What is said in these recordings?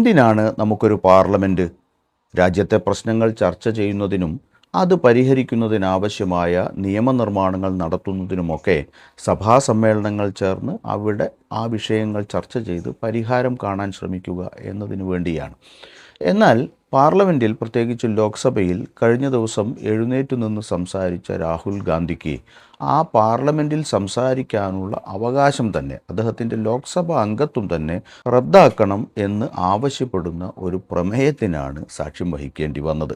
എന്തിനാണ് നമുക്കൊരു പാർലമെന്റ് രാജ്യത്തെ പ്രശ്നങ്ങൾ ചർച്ച ചെയ്യുന്നതിനും അത് പരിഹരിക്കുന്നതിനാവശ്യമായ നിയമനിർമ്മാണങ്ങൾ നടത്തുന്നതിനുമൊക്കെ സഭാ സമ്മേളനങ്ങൾ ചേർന്ന് അവിടെ ആ വിഷയങ്ങൾ ചർച്ച ചെയ്ത് പരിഹാരം കാണാൻ ശ്രമിക്കുക എന്നതിനു വേണ്ടിയാണ്. എന്നാൽ പാർലമെന്റിൽ പ്രത്യേകിച്ച് ലോക്സഭയിൽ കഴിഞ്ഞ ദിവസം എഴുന്നേറ്റ് നിന്ന് സംസാരിച്ച രാഹുൽ ഗാന്ധിക്ക് ആ പാർലമെന്റിൽ സംസാരിക്കാനുള്ള അവകാശം തന്നെ അദ്ദേഹത്തിന്റെ ലോക്സഭ അംഗത്വം തന്നെ റദ്ദാക്കണം എന്ന് ആവശ്യപ്പെടുന്ന ഒരു പ്രമേയത്തിനാണ് സാക്ഷ്യം വഹിക്കേണ്ടി വന്നത്.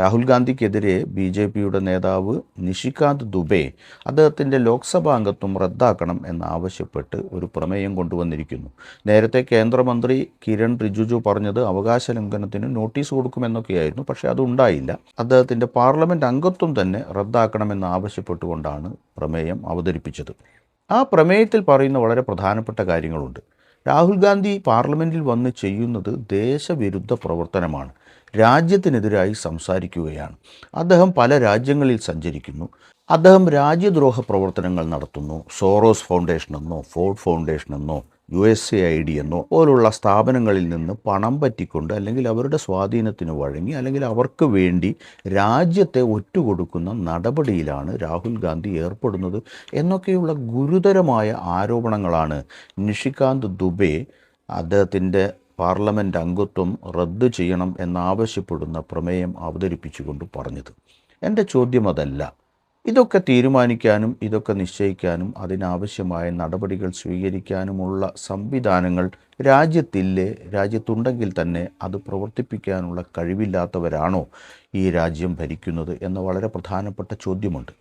രാഹുൽ ഗാന്ധിക്കെതിരെ ബി ജെ പിയുടെ നേതാവ് നിഷികാന്ത് ദുബെ അദ്ദേഹത്തിന്റെ ലോക്സഭാ അംഗത്വം റദ്ദാക്കണം എന്നാവശ്യപ്പെട്ട് ഒരു പ്രമേയം കൊണ്ടുവന്നിരിക്കുന്നു. നേരത്തെ കേന്ദ്രമന്ത്രി കിരൺ റിജിജു പറഞ്ഞത് അവകാശ ലംഘനത്തിന് നോട്ടീസ് കൊടുക്കുമെന്നൊക്കെയായിരുന്നു. പക്ഷേ അതുണ്ടായില്ല. അദ്ദേഹത്തിന്റെ പാർലമെന്റ് അംഗത്വം തന്നെ റദ്ദാക്കണമെന്ന് ആവശ്യപ്പെട്ടുകൊണ്ടാണ് പ്രമേയം അവതരിപ്പിച്ചത്. ആ പ്രമേയത്തിൽ പറയുന്ന വളരെ പ്രധാനപ്പെട്ട കാര്യങ്ങളുണ്ട്. രാഹുൽ ഗാന്ധി പാർലമെന്റിൽ വന്ന് ചെയ്യുന്നത് ദേശവിരുദ്ധ പ്രവർത്തനമാണ്. രാജ്യത്തിനെതിരായി സംസാരിക്കുകയാണ്. അദ്ദേഹം പല രാജ്യങ്ങളിൽ സഞ്ചരിക്കുന്നു. അദ്ദേഹം രാജ്യദ്രോഹ പ്രവർത്തനങ്ങൾ നടത്തുന്നു. സോറോസ് ഫൗണ്ടേഷൻ എന്നോ ഫോർഡ് ഫൗണ്ടേഷൻ എന്നോ U S A I D എന്നോ പോലുള്ള സ്ഥാപനങ്ങളിൽ നിന്ന് പണം പറ്റിക്കൊണ്ട് അല്ലെങ്കിൽ അവരുടെ സ്വാധീനത്തിന് വഴങ്ങി അല്ലെങ്കിൽ അവർക്ക് വേണ്ടി രാജ്യത്തെ ഒറ്റുകൊടുക്കുന്ന നടപടിയിലാണ് രാഹുൽ ഗാന്ധി ഏർപ്പെടുന്നത് എന്നൊക്കെയുള്ള ഗുരുതരമായ ആരോപണങ്ങളാണ് നിഷികാന്ത് ദുബെ അദ്ദേഹത്തിന്റെ പാർലമെന്റ് അംഗത്വം റദ്ദ് ചെയ്യണം എന്നാവശ്യപ്പെടുന്ന പ്രമേയം അവതരിപ്പിച്ചുകൊണ്ട് പറഞ്ഞത്. എന്റെ ചോദ്യം അതല്ല. ഇതൊക്കെ തീരുമാനിക്കാനും ഇതൊക്കെ നിശ്ചയിക്കാനും അതിനാവശ്യമായ നടപടികൾ സ്വീകരിക്കാനുമുള്ള സംവിധാനങ്ങൾ രാജ്യത്തില്ലേ രാജ്യത്തുണ്ടെങ്കിൽ തന്നെ അത് പ്രവർത്തിപ്പിക്കാനുള്ള കഴിവില്ലാത്തവരാണോ ഈ രാജ്യം ഭരിക്കുന്നത് എന്ന വളരെ പ്രധാനപ്പെട്ട ചോദ്യമുണ്ട്.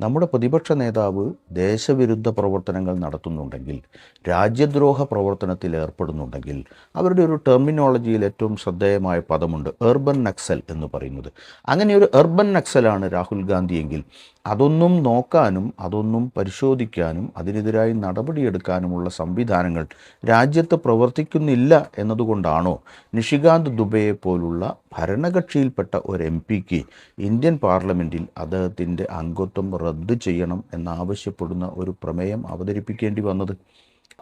നമ്മുടെ പ്രതിപക്ഷ നേതാവ് ദേശവിരുദ്ധ പ്രവർത്തനങ്ങൾ നടത്തുന്നുണ്ടെങ്കിൽ രാജ്യദ്രോഹ പ്രവർത്തനത്തിൽ ഏർപ്പെടുന്നുണ്ടെങ്കിൽ അവരുടെ ഒരു ടെർമിനോളജിയിൽ ഏറ്റവും ശ്രദ്ധേയമായ പദമുണ്ട് എർബൻ നക്സൽ എന്ന് പറയുന്നത്. അങ്ങനെ ഒരു എർബൻ നക്സലാണ് രാഹുൽ ഗാന്ധിയെങ്കിൽ അതൊന്നും നോക്കാനും അതൊന്നും പരിശോധിക്കാനും അതിനെതിരായി നടപടിയെടുക്കാനുമുള്ള സംവിധാനങ്ങൾ രാജ്യത്ത് പ്രവർത്തിക്കുന്നില്ല എന്നതുകൊണ്ടാണോ നിഷികാന്ത് ദുബെയെ പോലുള്ള ഭരണകക്ഷിയിൽപ്പെട്ട ഒരു എം പിക്ക് ഇന്ത്യൻ പാർലമെന്റിൽ അദ്ദേഹത്തിന്റെ അംഗത്വം റദ്ദ് ചെയ്യണം എന്നാവശ്യപ്പെടുന്ന ഒരു പ്രമേയം അവതരിപ്പിക്കേണ്ടി വന്നത്?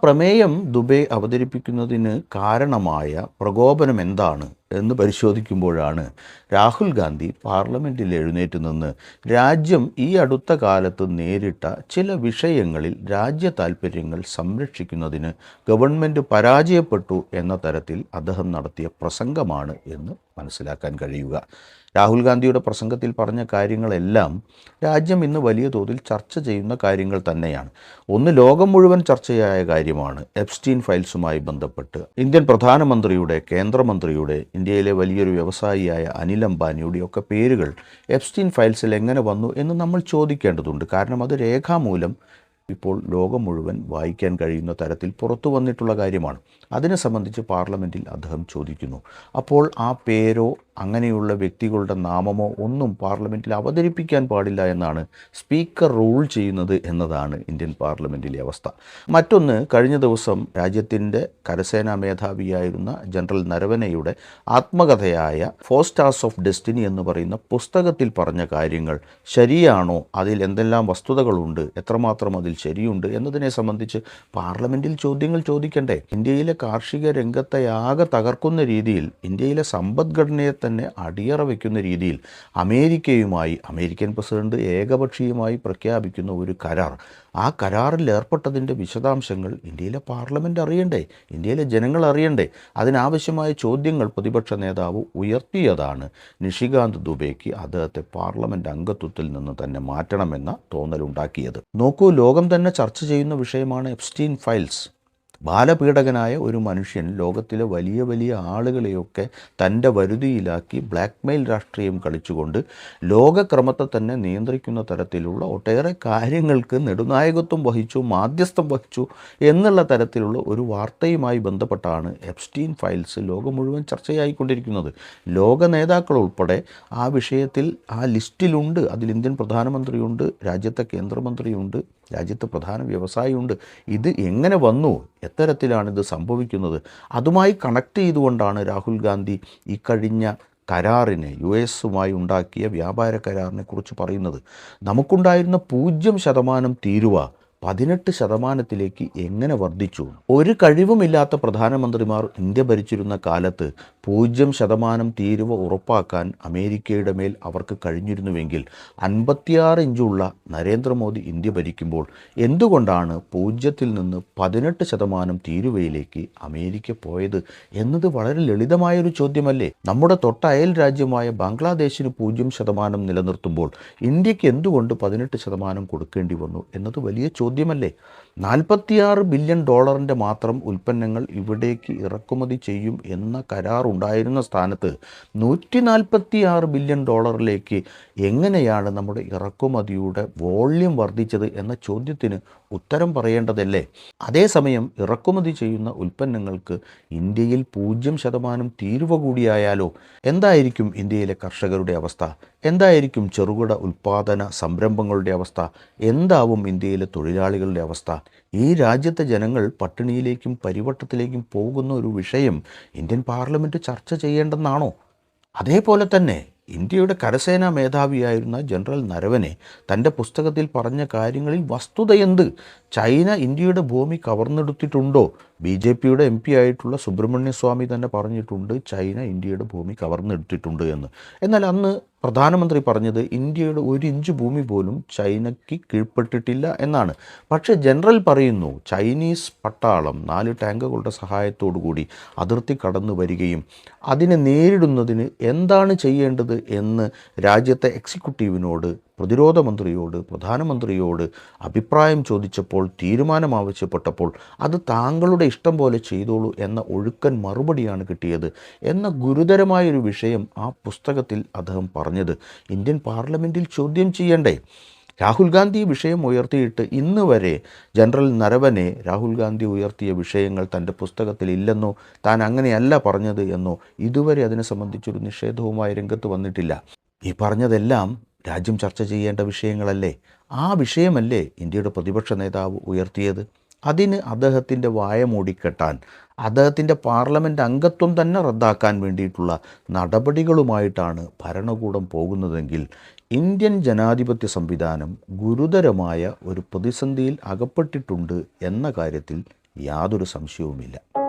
പ്രമേയം ദുബെ അവതരിപ്പിക്കുന്നതിന് കാരണമായ പ്രകോപനം എന്താണ് എന്ന് പരിശോധിക്കുമ്പോഴാണ് രാഹുൽ ഗാന്ധി പാർലമെന്റിൽ എഴുന്നേറ്റ് നിന്ന് രാജ്യം ഈ അടുത്ത കാലത്ത് നേരിട്ട ചില വിഷയങ്ങളിൽ രാജ്യ താൽപ്പര്യങ്ങൾ സംരക്ഷിക്കുന്നതിന് ഗവൺമെന്റ് പരാജയപ്പെട്ടു എന്ന തരത്തിൽ അദ്ദേഹം നടത്തിയ പ്രസംഗമാണ് എന്ന് മനസ്സിലാക്കാൻ കഴിയുക. രാഹുൽ ഗാന്ധിയുടെ പ്രസംഗത്തിൽ പറഞ്ഞ കാര്യങ്ങളെല്ലാം രാജ്യം ഇന്ന് വലിയ തോതിൽ ചർച്ച ചെയ്യുന്ന കാര്യങ്ങൾ തന്നെയാണ്. ഒന്ന് ലോകം മുഴുവൻ ചർച്ചയായ കാര്യമാണ് എപ്സ്റ്റീൻ ഫയൽസുമായി ബന്ധപ്പെട്ട്. ഇന്ത്യൻ പ്രധാനമന്ത്രിയുടെ കേന്ദ്രമന്ത്രിയുടെ ഇന്ത്യയിലെ വലിയൊരു വ്യവസായിയായ അനിൽ അംബാനിയുടെ ഒക്കെ പേരുകൾ എപ്സ്റ്റീൻ ഫയൽസിൽ എങ്ങനെ വന്നു എന്ന് നമ്മൾ ചോദിക്കേണ്ടതുണ്ട്. കാരണം അത് രേഖാമൂലം ഇപ്പോൾ ലോകം മുഴുവൻ വായിക്കാൻ കഴിയുന്ന തരത്തിൽ പുറത്തു വന്നിട്ടുള്ള കാര്യമാണ്. അതിനെ സംബന്ധിച്ച് പാർലമെന്റിൽ അദ്ദേഹം ചോദിക്കുന്നു. അപ്പോൾ ആ പേരോ അങ്ങനെയുള്ള വ്യക്തികളുടെ നാമമോ ഒന്നും പാർലമെന്റിൽ അവതരിപ്പിക്കാൻ പാടില്ല എന്നാണ് സ്പീക്കർ റൂൾ ചെയ്യുന്നത് എന്നതാണ് ഇന്ത്യൻ പാർലമെന്റിലെ അവസ്ഥ. മറ്റൊന്ന് കഴിഞ്ഞ ദിവസം രാജ്യത്തിന്റെ കരസേനാ മേധാവിയായിരുന്ന ജനറൽ നരവനയുടെ ആത്മകഥയായ ഫോർ ഓഫ് ഡെസ്റ്റിനി എന്ന് പറയുന്ന പുസ്തകത്തിൽ പറഞ്ഞ കാര്യങ്ങൾ ശരിയാണോ? അതിൽ എന്തെല്ലാം വസ്തുതകളുണ്ട്? എത്രമാത്രം അതിൽ ശരിയുണ്ട്? എന്നതിനെ സംബന്ധിച്ച് പാർലമെന്റിൽ ചോദ്യങ്ങൾ ചോദിക്കണ്ടേ? ഇന്ത്യയിലെ കാർഷിക രംഗത്തെ ആകെ തകർക്കുന്ന രീതിയിൽ ഇന്ത്യയിലെ സമ്പദ്ഘടനയെ തന്നെ അടിയറ വയ്ക്കുന്ന രീതിയിൽ അമേരിക്കയുമായി അമേരിക്കൻ പ്രസിഡന്റ് ഏകപക്ഷീയമായി പ്രഖ്യാപിക്കുന്ന ഒരു കരാർ. ആ കരാറിൽ ഏർപ്പെട്ടതിന്റെ വിശദാംശങ്ങൾ ഇന്ത്യയിലെ പാർലമെന്റ് അറിയണ്ടേ? ഇന്ത്യയിലെ ജനങ്ങൾ അറിയണ്ടേ? അതിനാവശ്യമായ ചോദ്യങ്ങൾ പ്രതിപക്ഷ നേതാവ് ഉയർത്തിയതാണ്. നിഷികാന്ത് ദുബേക്ക് അദ്ദേഹത്തെ പാർലമെന്റ് അംഗത്വത്തിൽ നിന്ന് തന്നെ മാറ്റണമെന്ന തോന്നലുണ്ടാക്കിയത്. നോക്കൂ ലോകം തന്നെ ചർച്ച ചെയ്യുന്ന വിഷയമാണ് എപ്സ്റ്റീൻ ഫയൽസ്. ബാലപീഡകനായ ഒരു മനുഷ്യൻ ലോകത്തിലെ വലിയ വലിയ ആളുകളെയൊക്കെ തന്റെ വരുതിയിലാക്കി ബ്ലാക്ക്മെയിൽ രാഷ്ട്രീയം കളിച്ചുകൊണ്ട് ലോകക്രമത്തെ തന്നെ നിയന്ത്രിക്കുന്ന തരത്തിലുള്ള ഒട്ടേറെ കാര്യങ്ങൾക്ക് നെടുനായകത്വം വഹിച്ചു മാധ്യസ്ഥം വഹിച്ചു എന്നുള്ള തരത്തിലുള്ള ഒരു വാർത്തയുമായി ബന്ധപ്പെട്ടാണ് എപ്സ്റ്റീൻ ഫയൽസ് ലോകം മുഴുവൻ ചർച്ചയായിക്കൊണ്ടിരിക്കുന്നത്. ലോക നേതാക്കൾ ഉൾപ്പെടെ ആ വിഷയത്തിൽ ആ ലിസ്റ്റിലുണ്ട്. അതിൽ ഇന്ത്യൻ പ്രധാനമന്ത്രിയുണ്ട് രാജ്യത്തെ കേന്ദ്രമന്ത്രിയുണ്ട് രാജ്യത്ത് പ്രധാന വ്യവസായമുണ്ട്. ഇത് എങ്ങനെ വന്നു? എത്തരത്തിലാണ് ഇത് സംഭവിക്കുന്നത്? അതുമായി കണക്ട് ചെയ്തുകൊണ്ടാണ് രാഹുൽ ഗാന്ധി ഇക്കഴിഞ്ഞ കഴിഞ്ഞ കരാറിനെ യു എസുമായി ഉണ്ടാക്കിയ വ്യാപാര കരാറിനെ കുറിച്ച് പറയുന്നത്. നമുക്കുണ്ടായിരുന്ന പൂജ്യം ശതമാനം തീരുവ പതിനെട്ട് ശതമാനത്തിലേക്ക് എങ്ങനെ വർദ്ധിച്ചു? ഒരു കഴിവുമില്ലാത്ത പ്രധാനമന്ത്രിമാർ ഇന്ത്യ ഭരിച്ചിരുന്ന കാലത്ത് പൂജ്യം ശതമാനം തീരുവ ഉറപ്പാക്കാൻ അമേരിക്കയുടെ മേൽ അവർക്ക് കഴിഞ്ഞിരുന്നുവെങ്കിൽ അൻപത്തിയാറ് ഇഞ്ചുള്ള നരേന്ദ്രമോദി ഇന്ത്യ ഭരിക്കുമ്പോൾ എന്തുകൊണ്ടാണ് പൂജ്യത്തിൽ നിന്ന് പതിനെട്ട് ശതമാനം തീരുവയിലേക്ക് അമേരിക്ക പോയത് എന്നത് വളരെ ലളിതമായൊരു ചോദ്യമല്ലേ? നമ്മുടെ തൊട്ടയൽ രാജ്യമായ ബംഗ്ലാദേശിന് പൂജ്യം ശതമാനം നിലനിർത്തുമ്പോൾ ഇന്ത്യയ്ക്ക് എന്തുകൊണ്ട് പതിനെട്ട് ശതമാനം കൊടുക്കേണ്ടി വന്നു എന്നത് വലിയ ചോദ്യമല്ലേ നാൽപ്പത്തിയാറ് ബില്യൺ ഡോളറിന്റെ മാത്രം ഉൽപ്പന്നങ്ങൾ ഇവിടേക്ക് ഇറക്കുമതി ചെയ്യും എന്ന കരാർ ഉണ്ടായിരുന്ന സ്ഥാനത്ത് നൂറ്റി നാൽപ്പത്തിയാറ് ബില്യൺ ഡോളറിലേക്ക് എങ്ങനെയാണ് നമ്മുടെ ഇറക്കുമതിയുടെ വോള്യം വർദ്ധിച്ചത് എന്ന ചോദ്യത്തിന് ഉത്തരം പറയേണ്ടതല്ലേ? അതേസമയം ഇറക്കുമതി ചെയ്യുന്ന ഉൽപ്പന്നങ്ങൾക്ക് ഇന്ത്യയിൽ പൂജ്യം ശതമാനം തീരുവ കൂടിയായാലോ? എന്തായിരിക്കും ഇന്ത്യയിലെ കർഷകരുടെ അവസ്ഥ? എന്തായിരിക്കും ചെറുകിട ഉൽപ്പാദന സംരംഭങ്ങളുടെ അവസ്ഥ? എന്താവും ഇന്ത്യയിലെ തൊഴിലാളികളുടെ അവസ്ഥ? ഈ രാജ്യത്തെ ജനങ്ങൾ പട്ടിണിയിലേക്കും പരിവട്ടത്തിലേക്കും പോകുന്ന ഒരു വിഷയം ഇന്ത്യൻ പാർലമെന്റ് ചർച്ച ചെയ്യേണ്ടെന്നാണോ? അതേപോലെ തന്നെ ഇന്ത്യയുടെ കരസേനാ മേധാവിയായിരുന്ന ജനറൽ നരവനെ തന്റെ പുസ്തകത്തിൽ പറഞ്ഞ കാര്യങ്ങളിൽ വസ്തുതയെന്ത് ചൈന ഇന്ത്യയുടെ ഭൂമി കവർന്നെടുത്തിട്ടുണ്ടോ? ബി ജെ പിയുടെ എം പി ആയിട്ടുള്ള സുബ്രഹ്മണ്യ സ്വാമി തന്നെ പറഞ്ഞിട്ടുണ്ട് ചൈന ഇന്ത്യയുടെ ഭൂമി കവർന്നെടുത്തിട്ടുണ്ട് എന്ന്. എന്നാൽ അന്ന് പ്രധാനമന്ത്രി പറഞ്ഞത് ഇന്ത്യയുടെ ഒരു ഇഞ്ച് ഭൂമി പോലും ചൈനയ്ക്ക് കീഴ്പ്പെട്ടിട്ടില്ല എന്നാണ്. പക്ഷേ ജനറൽ പറയുന്നു ചൈനീസ് പട്ടാളം നാല് ടാങ്കുകളുടെ കൂടി അതിർത്തി കടന്നു വരികയും അതിനെ നേരിടുന്നതിന് എന്താണ് ചെയ്യേണ്ടത് എന്ന് രാജ്യത്തെ എക്സിക്യൂട്ടീവിനോട് പ്രതിരോധ മന്ത്രിയോട് പ്രധാനമന്ത്രിയോട് അഭിപ്രായം ചോദിച്ചപ്പോൾ തീരുമാനം ആവശ്യപ്പെട്ടപ്പോൾ അത് താങ്കളുടെ ഇഷ്ടം പോലെ ചെയ്തോളൂ എന്ന ഒഴുക്കൻ മറുപടിയാണ് കിട്ടിയത് എന്ന ഗുരുതരമായൊരു വിഷയം ആ പുസ്തകത്തിൽ അദ്ദേഹം പറഞ്ഞത്. ഇന്ത്യൻ പാർലമെന്റിൽ ചോദ്യം ചെയ്യണ്ടേ? രാഹുൽ ഗാന്ധി വിഷയം ഉയർത്തിയിട്ട് ഇന്ന് വരെ ജനറൽ നരവനെ രാഹുൽ ഗാന്ധി ഉയർത്തിയ വിഷയങ്ങൾ തന്റെ പുസ്തകത്തിൽ ഇല്ലെന്നോ താൻ അങ്ങനെയല്ല പറഞ്ഞത് എന്നോ ഇതുവരെ അതിനെ സംബന്ധിച്ചൊരു നിഷേധവുമായി രംഗത്ത് വന്നിട്ടില്ല. ഈ പറഞ്ഞതെല്ലാം രാജ്യം ചർച്ച ചെയ്യേണ്ട വിഷയങ്ങളല്ലേ? ആ വിഷയമല്ലേ ഇന്ത്യയുടെ പ്രതിപക്ഷ നേതാവ് ഉയർത്തിയത്? അതിന് അദ്ദേഹത്തിന്റെ വായ മൂടിക്കെട്ടാൻ അദ്ദേഹത്തിന്റെ പാർലമെന്റ് അംഗത്വം തന്നെ റദ്ദാക്കാൻ വേണ്ടിയിട്ടുള്ള നടപടികളുമായിട്ടാണ് ഭരണകൂടം പോകുന്നതെങ്കിൽ ഇന്ത്യൻ ജനാധിപത്യ സംവിധാനം ഗുരുതരമായ ഒരു പ്രതിസന്ധിയിൽ അകപ്പെട്ടിട്ടുണ്ട് എന്ന കാര്യത്തിൽ യാതൊരു സംശയവുമില്ല.